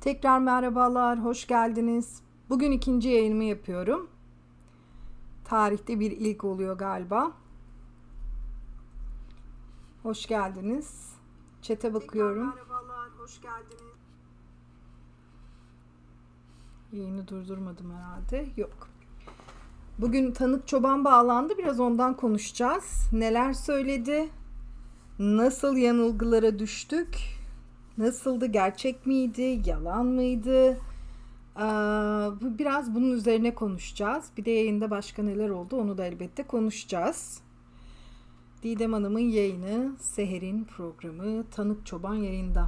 Tekrar merhabalar, hoş geldiniz. Bugün ikinci yayınımı yapıyorum. Tarihte bir ilk oluyor galiba. Hoş geldiniz. Çete bakıyorum. Merhabalar, hoş geldiniz. Yayını durdurmadım herhalde. Yok. Bugün tanık çoban bağlandı. Biraz ondan konuşacağız. Neler söyledi? Nasıl yanılgılara düştük? Nasıldı? Gerçek miydi? Yalan mıydı? Bu- biraz bunun üzerine konuşacağız. Bir de yayında başka neler oldu onu da elbette konuşacağız. Didem Hanım'ın yayını, Seher'in programı Tanık Çoban yayında.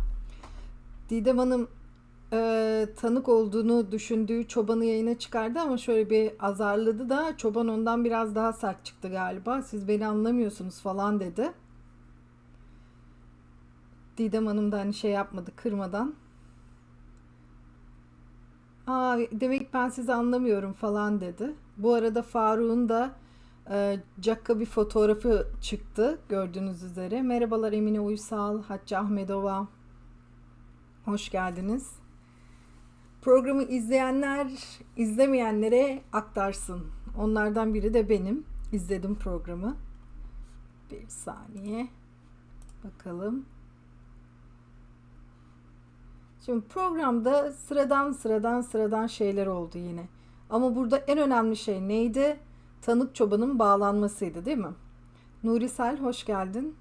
Didem Hanım e, tanık olduğunu düşündüğü çobanı yayına çıkardı ama şöyle bir azarladı da çoban ondan biraz daha sert çıktı galiba. Siz beni anlamıyorsunuz falan dedi. Didem Hanım da hani şey yapmadı kırmadan. Aa, demek ben sizi anlamıyorum falan dedi. Bu arada Faruk'un da e, Cakka bir fotoğrafı çıktı gördüğünüz üzere. Merhabalar Emine Uysal, Hatice Ahmedova. Hoş geldiniz. Programı izleyenler izlemeyenlere aktarsın. Onlardan biri de benim. İzledim programı. Bir saniye. Bakalım. Şimdi programda sıradan sıradan sıradan şeyler oldu yine. Ama burada en önemli şey neydi? Tanık çobanın bağlanmasıydı değil mi? Nurisel hoş geldin.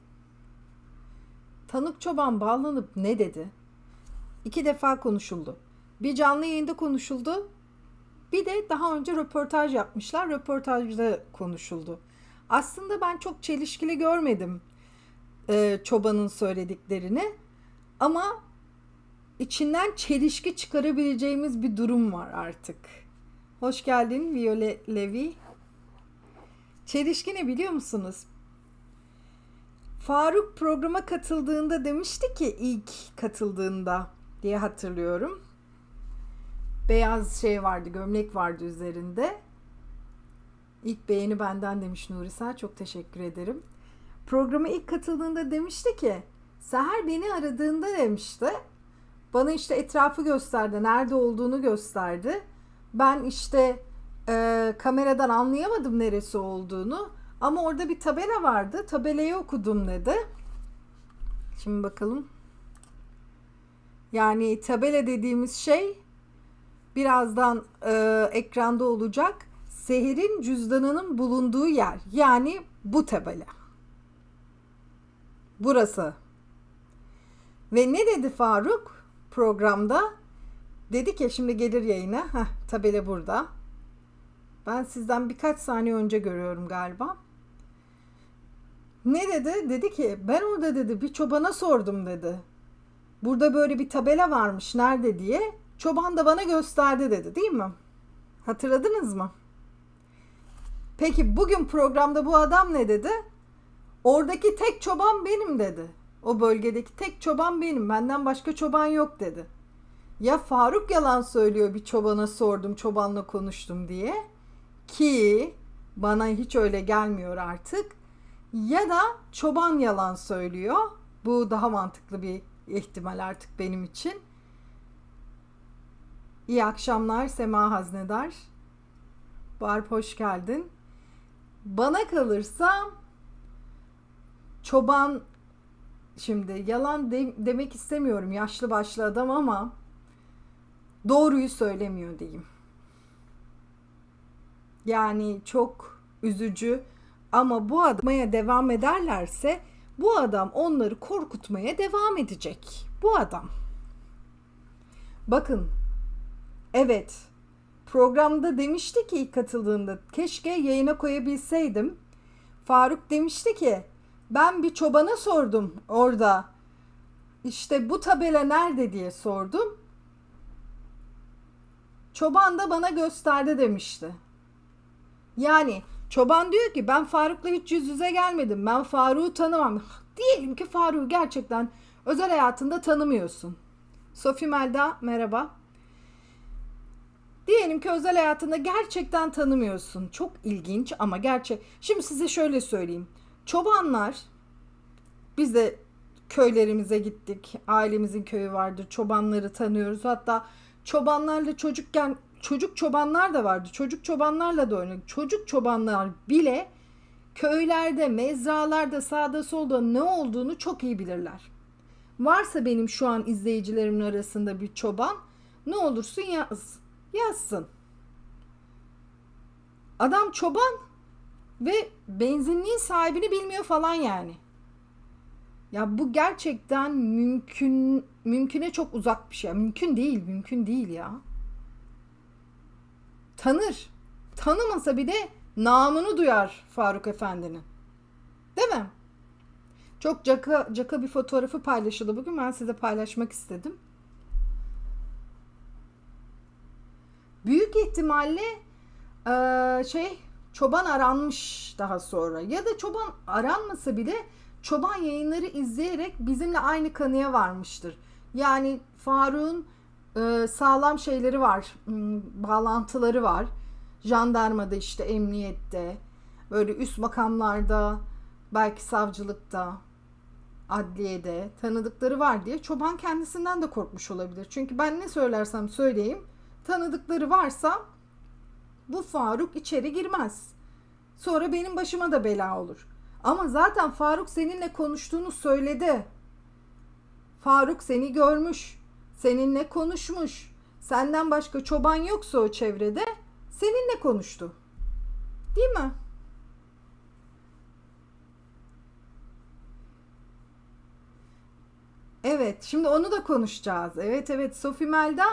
Tanık çoban bağlanıp ne dedi? İki defa konuşuldu. Bir canlı yayında konuşuldu. Bir de daha önce röportaj yapmışlar. Röportajda konuşuldu. Aslında ben çok çelişkili görmedim e, çobanın söylediklerini. Ama içinden çelişki çıkarabileceğimiz bir durum var artık. Hoş geldin Violet Levi. Çelişki ne biliyor musunuz? Faruk programa katıldığında demişti ki ilk katıldığında diye hatırlıyorum. Beyaz şey vardı, gömlek vardı üzerinde. İlk beğeni benden demiş Nurisel. Çok teşekkür ederim. Programa ilk katıldığında demişti ki Seher beni aradığında demişti. Bana işte etrafı gösterdi, nerede olduğunu gösterdi. Ben işte e, kameradan anlayamadım neresi olduğunu. Ama orada bir tabela vardı. Tabelayı okudum dedi. Şimdi bakalım. Yani tabela dediğimiz şey birazdan e, ekranda olacak. Seher'in cüzdanının bulunduğu yer. Yani bu tabela. Burası. Ve ne dedi Faruk programda? Dedi ki şimdi gelir yayına. Heh, tabela burada. Ben sizden birkaç saniye önce görüyorum galiba. Ne dedi? Dedi ki ben orada dedi bir çobana sordum dedi. Burada böyle bir tabela varmış nerede diye. Çoban da bana gösterdi dedi değil mi? Hatırladınız mı? Peki bugün programda bu adam ne dedi? Oradaki tek çoban benim dedi. O bölgedeki tek çoban benim. Benden başka çoban yok dedi. Ya Faruk yalan söylüyor bir çobana sordum, çobanla konuştum diye. Ki bana hiç öyle gelmiyor artık. Ya da çoban yalan söylüyor. Bu daha mantıklı bir ihtimal artık benim için. İyi akşamlar Sema Haznedar. Barp hoş geldin. Bana kalırsa çoban şimdi yalan de- demek istemiyorum yaşlı başlı adam ama doğruyu söylemiyor diyeyim. Yani çok üzücü ama bu adamaya devam ederlerse bu adam onları korkutmaya devam edecek. Bu adam. Bakın. Evet. Programda demişti ki katıldığında keşke yayına koyabilseydim. Faruk demişti ki ben bir çobana sordum orada. İşte bu tabela nerede diye sordum. Çoban da bana gösterdi demişti. Yani çoban diyor ki ben Faruk'la hiç yüz yüze gelmedim. Ben Faruk'u tanımam. Diyelim ki Faruk'u gerçekten özel hayatında tanımıyorsun. Sofi Melda merhaba. Diyelim ki özel hayatında gerçekten tanımıyorsun. Çok ilginç ama gerçek. Şimdi size şöyle söyleyeyim. Çobanlar biz de köylerimize gittik. Ailemizin köyü vardır. Çobanları tanıyoruz. Hatta çobanlarla çocukken çocuk çobanlar da vardı. Çocuk çobanlarla da oynadık. Çocuk çobanlar bile köylerde, mezralarda, sağda solda ne olduğunu çok iyi bilirler. Varsa benim şu an izleyicilerimin arasında bir çoban ne olursun yaz. Yazsın. Adam çoban ve benzinliğin sahibini bilmiyor falan yani. Ya bu gerçekten mümkün mümküne çok uzak bir şey. Mümkün değil, mümkün değil ya. Tanır. Tanımasa bir de namını duyar Faruk Efendi'nin. Değil mi? Çok caka, caka bir fotoğrafı paylaşıldı bugün. Ben size paylaşmak istedim. Büyük ihtimalle eee, şey çoban aranmış daha sonra ya da çoban aranmasa bile çoban yayınları izleyerek bizimle aynı kanıya varmıştır. Yani Faruk'un e, sağlam şeyleri var, m, bağlantıları var. Jandarmada işte emniyette, böyle üst makamlarda, belki savcılıkta, adliyede tanıdıkları var diye çoban kendisinden de korkmuş olabilir. Çünkü ben ne söylersem söyleyeyim tanıdıkları varsa bu Faruk içeri girmez. Sonra benim başıma da bela olur. Ama zaten Faruk seninle konuştuğunu söyledi. Faruk seni görmüş. Seninle konuşmuş. Senden başka çoban yoksa o çevrede seninle konuştu. Değil mi? Evet, şimdi onu da konuşacağız. Evet evet Sophie Melda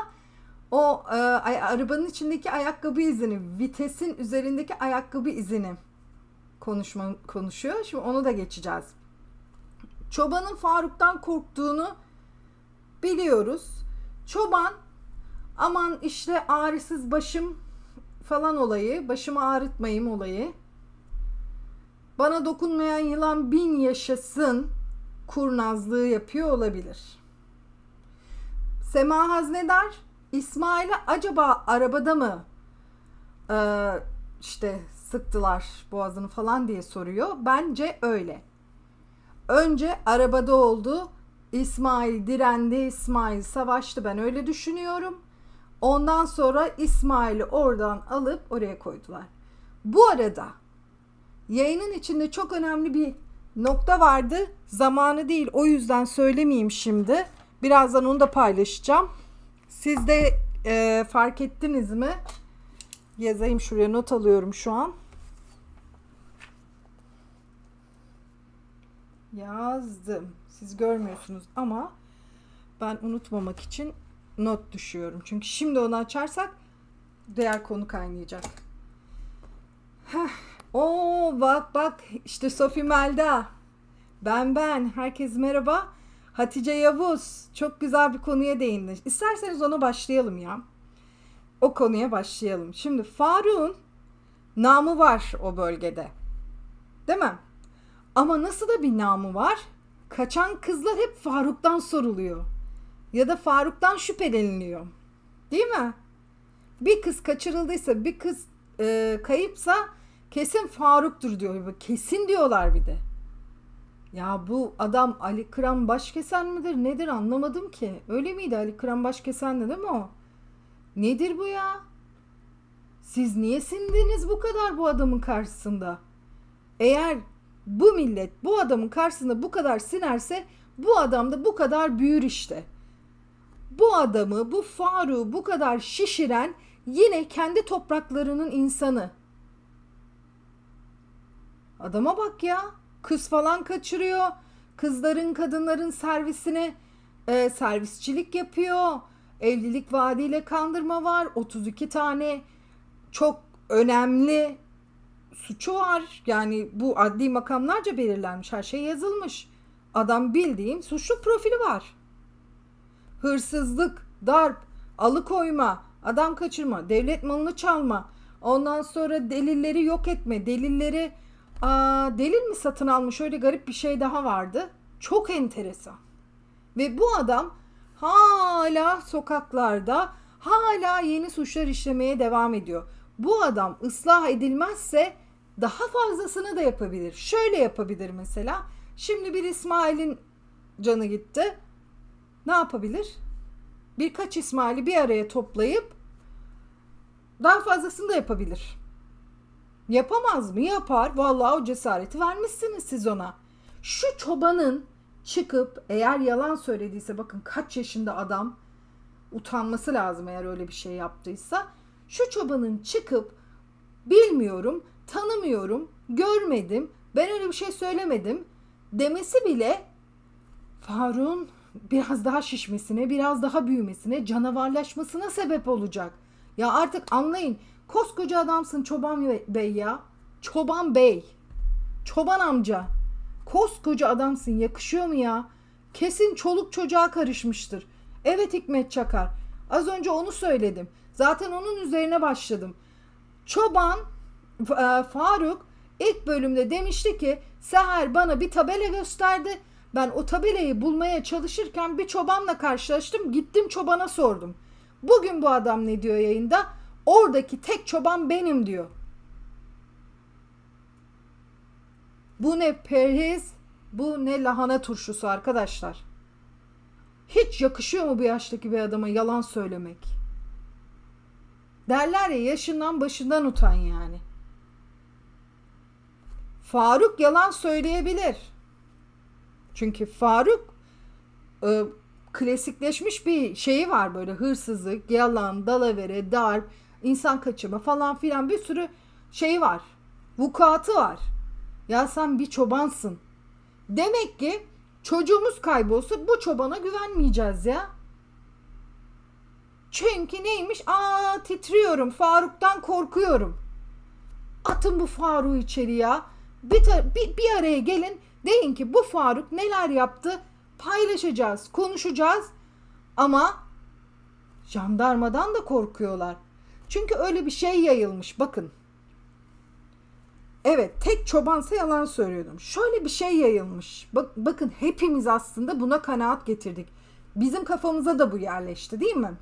o e, arabanın içindeki ayakkabı izini, vitesin üzerindeki ayakkabı izini konuşma konuşuyor. Şimdi onu da geçeceğiz. Çobanın Faruk'tan korktuğunu biliyoruz. Çoban aman işte ağrısız başım falan olayı, başımı ağrıtmayayım olayı. Bana dokunmayan yılan bin yaşasın kurnazlığı yapıyor olabilir. Sema Haznedar İsmail'e acaba arabada mı e, işte sıktılar boğazını falan diye soruyor. Bence öyle. Önce arabada oldu. İsmail direndi, İsmail savaştı. Ben öyle düşünüyorum. Ondan sonra İsmail'i oradan alıp oraya koydular. Bu arada yayının içinde çok önemli bir nokta vardı. Zamanı değil o yüzden söylemeyeyim şimdi. Birazdan onu da paylaşacağım. Siz de e, fark ettiniz mi? Yazayım şuraya not alıyorum şu an. Yazdım. Siz görmüyorsunuz ama ben unutmamak için not düşüyorum. Çünkü şimdi onu açarsak diğer konu kaynayacak. Heh. Bak bak işte Sophie Melda. Ben ben. Herkes merhaba. Hatice Yavuz. Çok güzel bir konuya değindi. İsterseniz ona başlayalım ya. O konuya başlayalım. Şimdi Faruk'un namı var o bölgede. Değil mi? Ama nasıl da bir namı var? Kaçan kızlar hep Faruk'tan soruluyor. Ya da Faruk'tan şüpheleniliyor. Değil mi? Bir kız kaçırıldıysa, bir kız e, kayıpsa kesin Faruk'tur diyor. Kesin diyorlar bir de. Ya bu adam Ali Kıran Başkesen midir nedir anlamadım ki. Öyle miydi Ali Kıran Başkesen'di değil mi o? Nedir bu ya? Siz niye sindiniz bu kadar bu adamın karşısında? Eğer bu millet bu adamın karşısında bu kadar sinerse bu adam da bu kadar büyür işte. Bu adamı, bu Faruk'u bu kadar şişiren yine kendi topraklarının insanı. Adama bak ya. Kız falan kaçırıyor. Kızların, kadınların servisine e, servisçilik yapıyor. Evlilik vaadiyle kandırma var. 32 tane çok önemli suçu var. Yani bu adli makamlarca belirlenmiş. Her şey yazılmış. Adam bildiğin suçlu profili var. Hırsızlık, darp, alıkoyma, adam kaçırma, devlet malını çalma. Ondan sonra delilleri yok etme, delilleri aa, delil mi satın almış öyle garip bir şey daha vardı. Çok enteresan. Ve bu adam hala sokaklarda hala yeni suçlar işlemeye devam ediyor. Bu adam ıslah edilmezse daha fazlasını da yapabilir. Şöyle yapabilir mesela. Şimdi bir İsmail'in canı gitti. Ne yapabilir? Birkaç İsmail'i bir araya toplayıp daha fazlasını da yapabilir. Yapamaz mı? Yapar. Vallahi o cesareti vermişsiniz siz ona. Şu çobanın çıkıp eğer yalan söylediyse bakın kaç yaşında adam utanması lazım eğer öyle bir şey yaptıysa. Şu çobanın çıkıp bilmiyorum, tanımıyorum, görmedim, ben öyle bir şey söylemedim demesi bile Faruk'un biraz daha şişmesine, biraz daha büyümesine, canavarlaşmasına sebep olacak. Ya artık anlayın. Koskoca adamsın Çoban Bey ya. Çoban Bey. Çoban amca. Koskoca adamsın. Yakışıyor mu ya? Kesin çoluk çocuğa karışmıştır. Evet Hikmet Çakar. Az önce onu söyledim. Zaten onun üzerine başladım. Çoban e, Faruk ilk bölümde demişti ki Seher bana bir tabela gösterdi. Ben o tabelayı bulmaya çalışırken bir çobanla karşılaştım. Gittim çobana sordum. Bugün bu adam ne diyor yayında? Oradaki tek çoban benim diyor. Bu ne perhiz, bu ne lahana turşusu arkadaşlar. Hiç yakışıyor mu bu yaştaki bir adama yalan söylemek? Derler ya yaşından başından utan yani. Faruk yalan söyleyebilir. Çünkü Faruk e, klasikleşmiş bir şeyi var böyle hırsızlık, yalan, dalavere, darp, insan kaçırma falan filan bir sürü şey var. Vukuatı var. Ya sen bir çobansın. Demek ki çocuğumuz kaybolsa bu çobana güvenmeyeceğiz ya. Çünkü neymiş? Aa titriyorum. Faruk'tan korkuyorum. Atın bu Faruk'u içeri ya. Bir, bir, bir araya gelin. Deyin ki bu Faruk neler yaptı? Paylaşacağız, konuşacağız. Ama jandarmadan da korkuyorlar. Çünkü öyle bir şey yayılmış. Bakın. Evet, tek çobansa yalan söylüyordum. Şöyle bir şey yayılmış. Bak, bakın hepimiz aslında buna kanaat getirdik. Bizim kafamıza da bu yerleşti, değil mi?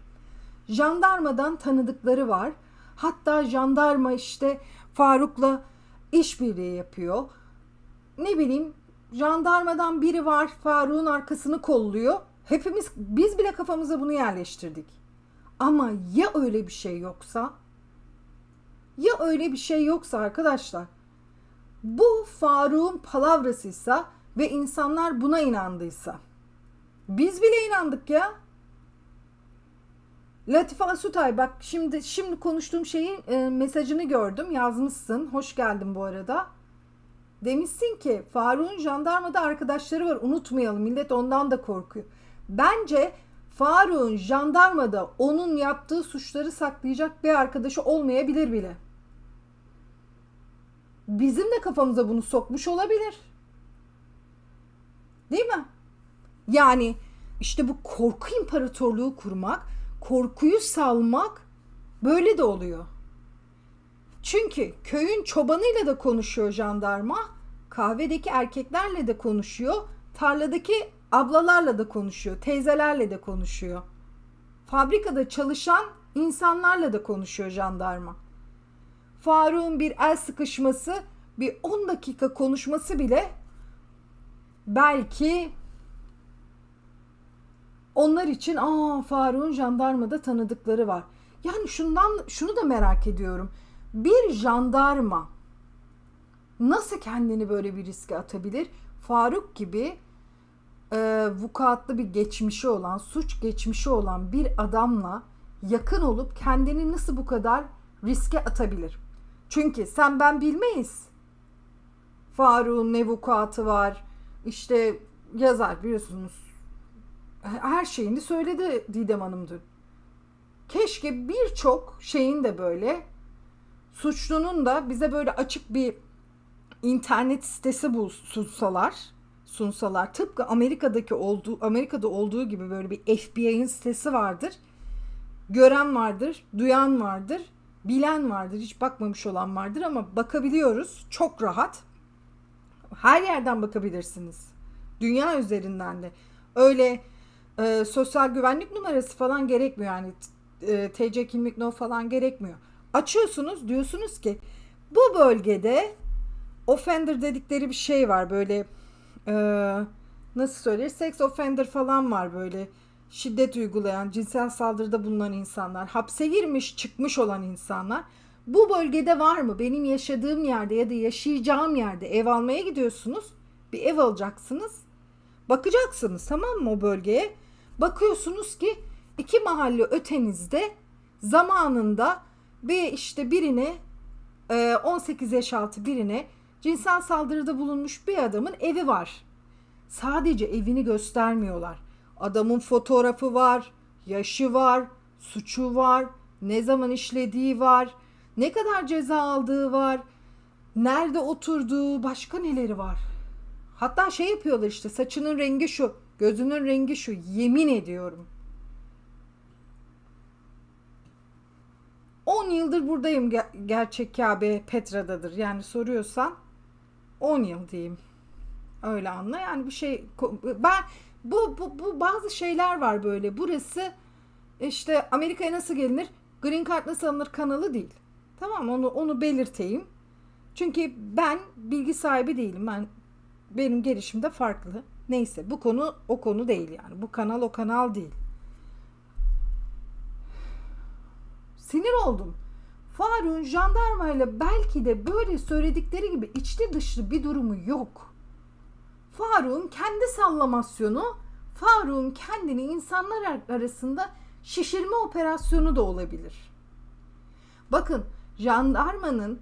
Jandarmadan tanıdıkları var. Hatta jandarma işte Faruk'la işbirliği yapıyor. Ne bileyim jandarmadan biri var Faruk'un arkasını kolluyor. Hepimiz biz bile kafamıza bunu yerleştirdik. Ama ya öyle bir şey yoksa? Ya öyle bir şey yoksa arkadaşlar? Bu Faruk'un palavrasıysa ve insanlar buna inandıysa. Biz bile inandık ya. Latife Asutay bak şimdi şimdi konuştuğum şeyin e, mesajını gördüm. Yazmışsın. Hoş geldin bu arada. Demişsin ki Faruk'un jandarmada arkadaşları var. Unutmayalım. Millet ondan da korkuyor. Bence Faruk'un jandarmada onun yaptığı suçları saklayacak bir arkadaşı olmayabilir bile. Bizim de kafamıza bunu sokmuş olabilir. Değil mi? Yani işte bu korku imparatorluğu kurmak, korkuyu salmak böyle de oluyor. Çünkü köyün çobanıyla da konuşuyor jandarma, kahvedeki erkeklerle de konuşuyor, tarladaki ablalarla da konuşuyor, teyzelerle de konuşuyor. Fabrikada çalışan insanlarla da konuşuyor jandarma. Faruk'un bir el sıkışması, bir 10 dakika konuşması bile belki onlar için aa Faruk'un jandarmada tanıdıkları var. Yani şundan şunu da merak ediyorum. Bir jandarma nasıl kendini böyle bir riske atabilir? Faruk gibi e, vukuatlı bir geçmişi olan, suç geçmişi olan bir adamla yakın olup kendini nasıl bu kadar riske atabilir? Çünkü sen ben bilmeyiz. Faruk'un ne vukuatı var, işte yazar biliyorsunuz. Her şeyini söyledi Didem Hanım dün. Keşke birçok şeyin de böyle suçlunun da bize böyle açık bir internet sitesi bul sunsalar tıpkı Amerika'daki olduğu Amerika'da olduğu gibi böyle bir FBI'nin sitesi vardır. Gören vardır, duyan vardır, bilen vardır, hiç bakmamış olan vardır ama bakabiliyoruz. Çok rahat. Her yerden bakabilirsiniz. Dünya üzerinden de. Öyle e, sosyal güvenlik numarası falan gerekmiyor yani e, TC kimlik no falan gerekmiyor. Açıyorsunuz diyorsunuz ki bu bölgede offender dedikleri bir şey var böyle e, nasıl söyleyeyim sex offender falan var böyle şiddet uygulayan, cinsel saldırıda bulunan insanlar, hapse girmiş, çıkmış olan insanlar. Bu bölgede var mı? Benim yaşadığım yerde ya da yaşayacağım yerde ev almaya gidiyorsunuz. Bir ev alacaksınız. Bakacaksınız tamam mı o bölgeye? Bakıyorsunuz ki iki mahalle ötenizde zamanında bir işte birine e, 18 yaş altı birine cinsel saldırıda bulunmuş bir adamın evi var. Sadece evini göstermiyorlar. Adamın fotoğrafı var, yaşı var, suçu var, ne zaman işlediği var, ne kadar ceza aldığı var, nerede oturduğu, başka neleri var. Hatta şey yapıyorlar işte saçının rengi şu, gözünün rengi şu. Yemin ediyorum. 10 yıldır buradayım Ger- gerçek Kabe Petra'dadır. Yani soruyorsan 10 yıl diyeyim. Öyle anla. Yani bir şey ben bu, bu, bu bazı şeyler var böyle. Burası işte Amerika'ya nasıl gelinir? Green Card nasıl alınır kanalı değil. Tamam onu onu belirteyim. Çünkü ben bilgi sahibi değilim. Ben benim gelişim de farklı. Neyse bu konu o konu değil yani. Bu kanal o kanal değil. Sinir oldum. Faruk'un jandarmayla belki de böyle söyledikleri gibi içli dışlı bir durumu yok. Faruk'un kendi sallamasyonu, Faruk'un kendini insanlar arasında şişirme operasyonu da olabilir. Bakın jandarmanın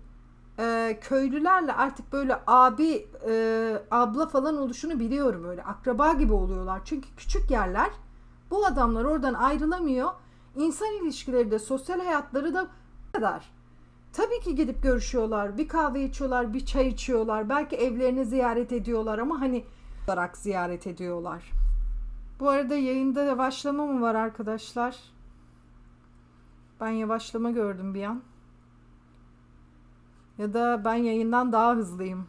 e, köylülerle artık böyle abi e, abla falan oluşunu biliyorum öyle akraba gibi oluyorlar çünkü küçük yerler bu adamlar oradan ayrılamıyor insan ilişkileri de sosyal hayatları da kadar tabii ki gidip görüşüyorlar bir kahve içiyorlar bir çay içiyorlar belki evlerini ziyaret ediyorlar ama hani olarak ziyaret ediyorlar bu arada yayında yavaşlama mı var arkadaşlar ben yavaşlama gördüm bir an ya da ben yayından daha hızlıyım.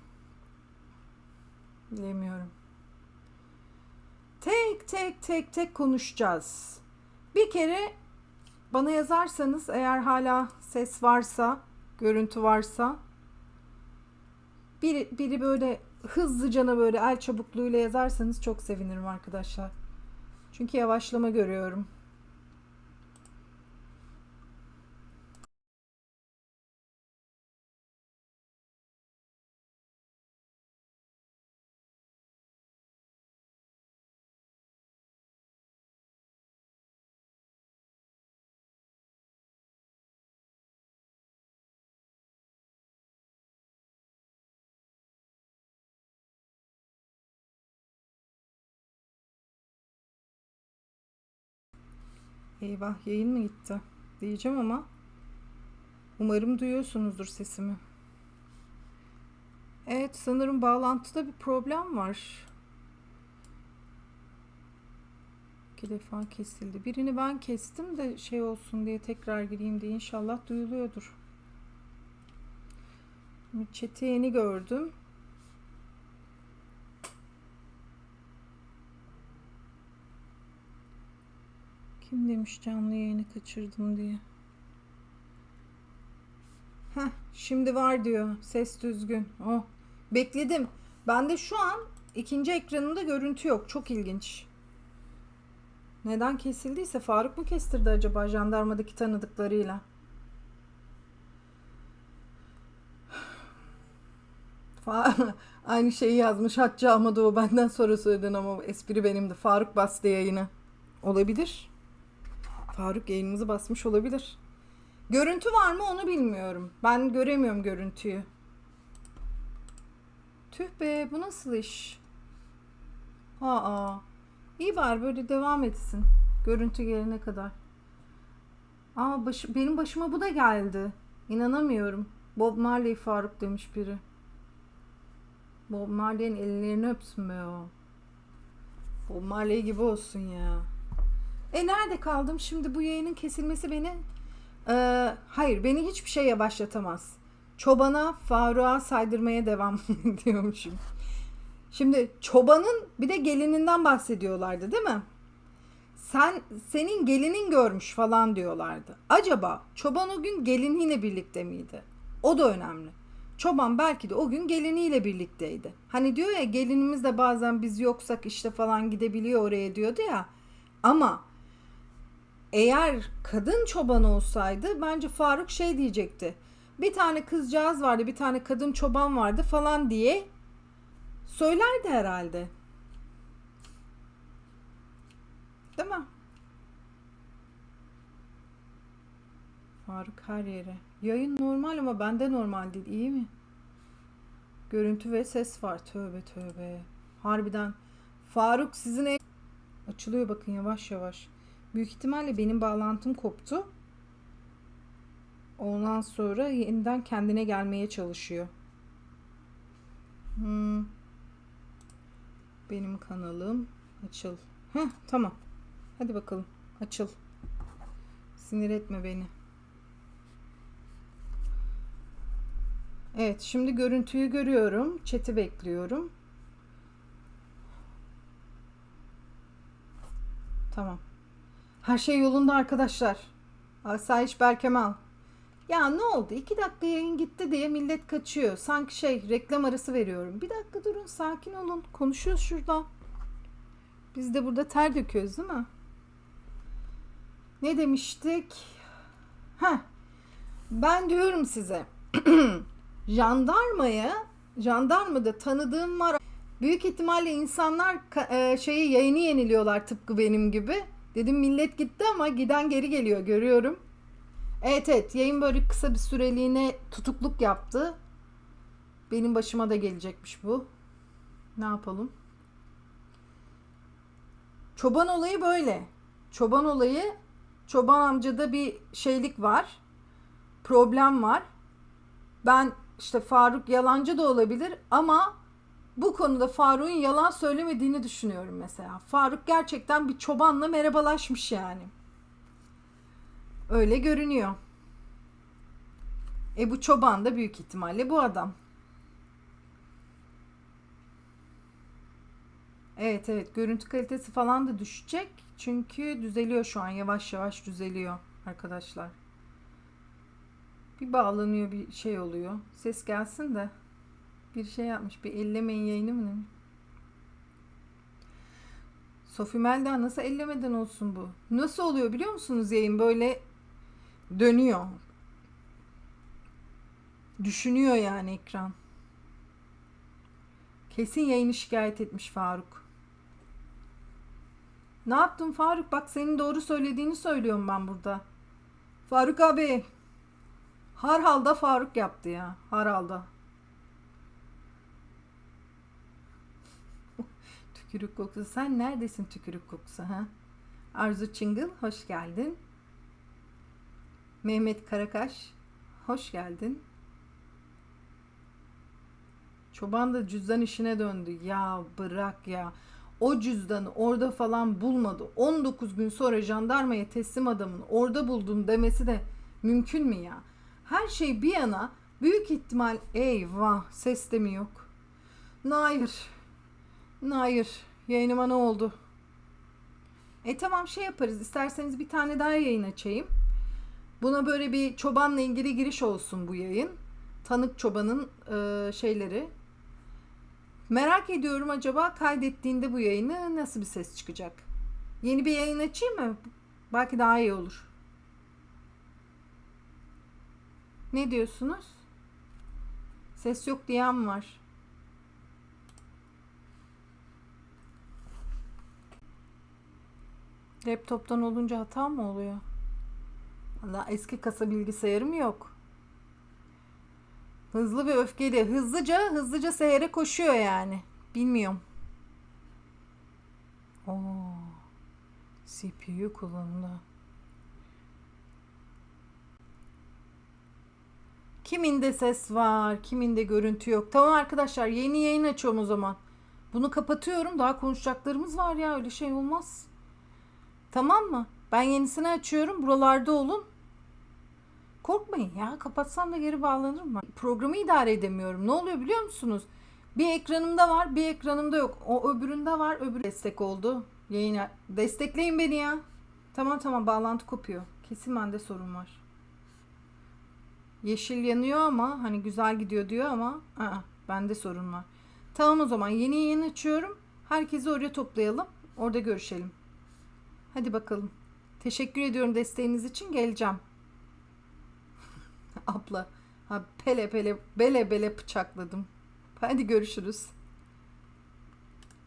Bilemiyorum. Tek tek tek tek konuşacağız. Bir kere bana yazarsanız eğer hala ses varsa, görüntü varsa biri, biri böyle hızlıcana böyle el çabukluğuyla yazarsanız çok sevinirim arkadaşlar. Çünkü yavaşlama görüyorum. Eyvah yayın mı gitti? Diyeceğim ama umarım duyuyorsunuzdur sesimi. Evet sanırım bağlantıda bir problem var. İki defa kesildi. Birini ben kestim de şey olsun diye tekrar gireyim diye inşallah duyuluyordur. Chat'i yeni gördüm. Kim demiş canlı yayını kaçırdım diye. Heh, şimdi var diyor. Ses düzgün. Oh. Bekledim. Bende şu an ikinci ekranımda görüntü yok. Çok ilginç. Neden kesildiyse Faruk mu kestirdi acaba jandarmadaki tanıdıklarıyla? Aynı şeyi yazmış Hatice Ahmadoğlu benden sonra söyledin ama espri benimdi. Faruk bastı yayını. Olabilir. Faruk yayınımızı basmış olabilir. Görüntü var mı onu bilmiyorum. Ben göremiyorum görüntüyü. Tüh be bu nasıl iş? Aa. İyi var böyle devam etsin. Görüntü gelene kadar. Aa baş, benim başıma bu da geldi. İnanamıyorum. Bob Marley Faruk demiş biri. Bob Marley'in ellerini öpsün be o. Bob Marley gibi olsun ya. E nerede kaldım? Şimdi bu yayının kesilmesi beni Ee, hayır beni hiçbir şey yavaşlatamaz. Çobana Faruk'a saydırmaya devam ediyormuşum. Şimdi çobanın bir de gelininden bahsediyorlardı değil mi? Sen senin gelinin görmüş falan diyorlardı. Acaba çoban o gün geliniyle birlikte miydi? O da önemli. Çoban belki de o gün geliniyle birlikteydi. Hani diyor ya gelinimiz de bazen biz yoksak işte falan gidebiliyor oraya diyordu ya. Ama eğer kadın çoban olsaydı bence Faruk şey diyecekti. Bir tane kızcağız vardı, bir tane kadın çoban vardı falan diye söylerdi herhalde. Değil mi? Faruk her yere. Yayın normal ama bende normal değil. İyi mi? Görüntü ve ses var. Tövbe tövbe. Harbiden. Faruk sizin ev... Açılıyor bakın yavaş yavaş. Büyük ihtimalle benim bağlantım koptu. Ondan sonra yeniden kendine gelmeye çalışıyor. Hmm. Benim kanalım açıl. Heh, tamam. Hadi bakalım. Açıl. Sinir etme beni. Evet, şimdi görüntüyü görüyorum. Chat'i bekliyorum. Tamam. Her şey yolunda arkadaşlar. Asayiş Berkemal. Ya ne oldu? İki dakika yayın gitti diye millet kaçıyor. Sanki şey reklam arası veriyorum. Bir dakika durun sakin olun. Konuşuyoruz şurada. Biz de burada ter döküyoruz değil mi? Ne demiştik? Ha, ben diyorum size. jandarmaya, jandarmada tanıdığım var. Büyük ihtimalle insanlar e, şeyi yayını yeniliyorlar tıpkı benim gibi. Dedim millet gitti ama giden geri geliyor görüyorum. Evet evet yayın böyle kısa bir süreliğine tutukluk yaptı. Benim başıma da gelecekmiş bu. Ne yapalım? Çoban olayı böyle. Çoban olayı çoban amcada bir şeylik var. Problem var. Ben işte Faruk yalancı da olabilir ama bu konuda Faruk'un yalan söylemediğini düşünüyorum mesela. Faruk gerçekten bir çobanla merhabalaşmış yani. Öyle görünüyor. E bu çoban da büyük ihtimalle bu adam. Evet evet görüntü kalitesi falan da düşecek. Çünkü düzeliyor şu an yavaş yavaş düzeliyor arkadaşlar. Bir bağlanıyor bir şey oluyor. Ses gelsin de. Bir şey yapmış. Bir ellemeyin yayını mı? Sophie Melda nasıl ellemeden olsun bu? Nasıl oluyor biliyor musunuz yayın? Böyle dönüyor. Düşünüyor yani ekran. Kesin yayını şikayet etmiş Faruk. Ne yaptın Faruk? Bak senin doğru söylediğini söylüyorum ben burada. Faruk abi. Har halda Faruk yaptı ya. Har tükürük kokusu. Sen neredesin tükürük kokusu ha? Arzu Çıngıl hoş geldin. Mehmet Karakaş hoş geldin. Çoban da cüzdan işine döndü. Ya bırak ya. O cüzdanı orada falan bulmadı. 19 gün sonra jandarmaya teslim adamın orada buldum demesi de mümkün mü ya? Her şey bir yana büyük ihtimal eyvah ses de mi yok? Hayır. Hayır. Yayınıma ne oldu? E tamam şey yaparız. İsterseniz bir tane daha yayın açayım. Buna böyle bir çobanla ilgili giriş olsun bu yayın. Tanık çobanın e, şeyleri. Merak ediyorum acaba kaydettiğinde bu yayını nasıl bir ses çıkacak? Yeni bir yayın açayım mı? Belki daha iyi olur. Ne diyorsunuz? Ses yok diyen var. Laptop'tan olunca hata mı oluyor? Valla eski kasa bilgisayarım yok. Hızlı ve öfkeli. Hızlıca hızlıca seyre koşuyor yani. Bilmiyorum. Oo. CPU kullanımda. Kiminde ses var, kiminde görüntü yok. Tamam arkadaşlar yeni yayın açıyorum o zaman. Bunu kapatıyorum. Daha konuşacaklarımız var ya öyle şey olmaz. Tamam mı? Ben yenisini açıyorum. Buralarda olun. Korkmayın ya. Kapatsam da geri bağlanırım. Programı idare edemiyorum. Ne oluyor biliyor musunuz? Bir ekranımda var, bir ekranımda yok. O öbüründe var, öbürü destek oldu. Yayına. Destekleyin beni ya. Tamam tamam bağlantı kopuyor. Kesin bende sorun var. Yeşil yanıyor ama hani güzel gidiyor diyor ama aa, bende sorun var. Tamam o zaman yeni yayın açıyorum. Herkesi oraya toplayalım. Orada görüşelim. Hadi bakalım. Teşekkür ediyorum desteğiniz için. Geleceğim. Abla. Ha, pele pele bele bele bıçakladım. Hadi görüşürüz.